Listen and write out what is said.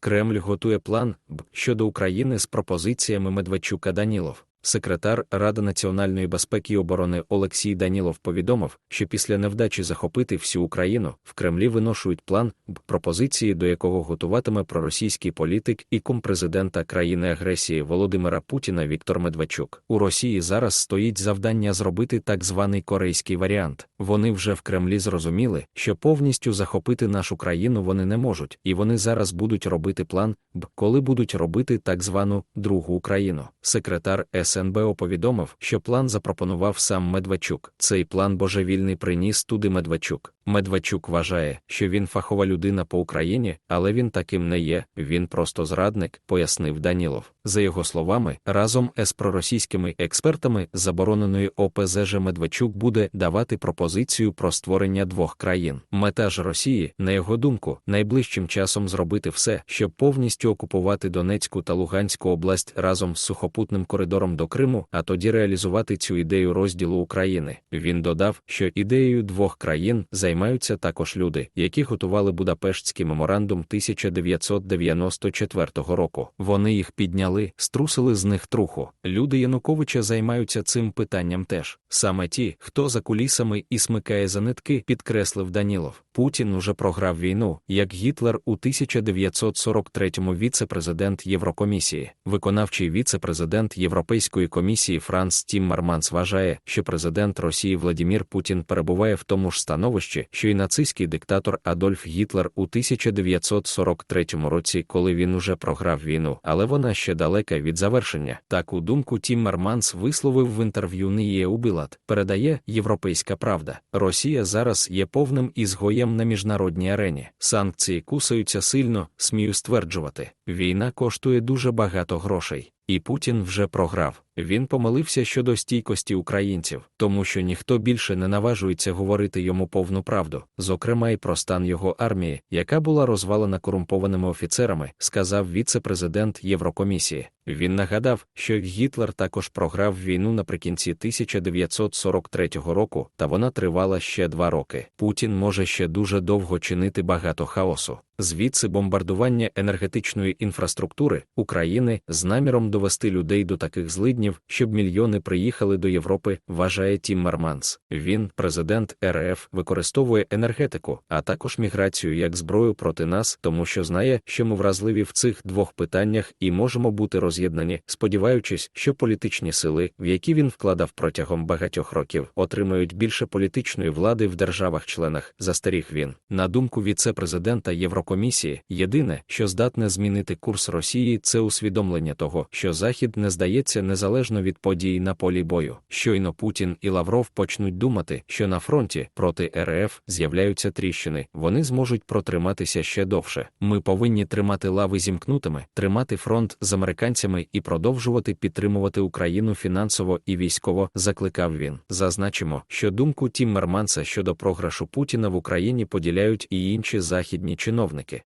Кремль готує план Б щодо України з пропозиціями Медведчука Данілов. Секретар Ради національної безпеки і оборони Олексій Данілов повідомив, що після невдачі захопити всю Україну в Кремлі виношують план пропозиції, до якого готуватиме проросійський політик і кум президента країни агресії Володимира Путіна Віктор Медведчук. У Росії зараз стоїть завдання зробити так званий корейський варіант. Вони вже в Кремлі зрозуміли, що повністю захопити нашу країну вони не можуть, і вони зараз будуть робити план Б, коли будуть робити так звану другу Україну. Секретар СНБО повідомив, що план запропонував сам Медведчук. Цей план божевільний приніс туди Медведчук. Медведчук вважає, що він фахова людина по Україні, але він таким не є. Він просто зрадник, пояснив Данілов. За його словами, разом з проросійськими експертами забороненої ОПЗЖ Медведчук буде давати пропозицію про створення двох країн. Мета ж Росії, на його думку, найближчим часом зробити все, щоб повністю окупувати Донецьку та Луганську область разом з сухопутним коридором до Криму, а тоді реалізувати цю ідею розділу України. Він додав, що ідеєю двох країн займаються також люди, які готували Будапештський меморандум 1994 року. Вони їх підняли, струсили з них труху. Люди Януковича займаються цим питанням теж. Саме ті, хто за кулісами і смикає за нитки, підкреслив Данілов. Путін уже програв війну, як Гітлер у 1943-му віце-президент Єврокомісії. Виконавчий віце-президент Європейської комісії Франц Тіммерманс вважає, що президент Росії Владімір Путін перебуває в тому ж становищі, що й нацистський диктатор Адольф Гітлер у 1943 році, коли він уже програв війну, але вона ще далека від завершення. Таку думку Тіммерманс висловив в інтерв'ю Ніє Убілат. Передає Європейська Правда. Росія зараз є повним ізгоєм на міжнародній арені. Санкції кусаються сильно, смію стверджувати. Війна коштує дуже багато грошей. І Путін вже програв. Він помилився щодо стійкості українців, тому що ніхто більше не наважується говорити йому повну правду, зокрема й про стан його армії, яка була розвалена корумпованими офіцерами, сказав віце-президент Єврокомісії. Він нагадав, що Гітлер також програв війну наприкінці 1943 року, та вона тривала ще два роки. Путін може ще дуже довго чинити багато хаосу. Звідси бомбардування енергетичної інфраструктури України з наміром довести людей до таких злиднів, щоб мільйони приїхали до Європи, вважає Тіммерманс. Він, президент РФ, використовує енергетику, а також міграцію як зброю проти нас, тому що знає, що ми вразливі в цих двох питаннях і можемо бути роз'єднані, сподіваючись, що політичні сили, в які він вкладав протягом багатьох років, отримають більше політичної влади в державах-членах. Застеріг він. На думку віце-президента Єврокомісії, комісії, єдине, що здатне змінити курс Росії, це усвідомлення того, що Захід не здається незалежно від подій на полі бою. Щойно Путін і Лавров почнуть думати, що на фронті проти РФ з'являються тріщини, вони зможуть протриматися ще довше. Ми повинні тримати лави зімкнутими, тримати фронт з американцями і продовжувати підтримувати Україну фінансово і військово, закликав він. Зазначимо, що думку Тіммерманса щодо програшу Путіна в Україні поділяють і інші західні чиновники. соперники.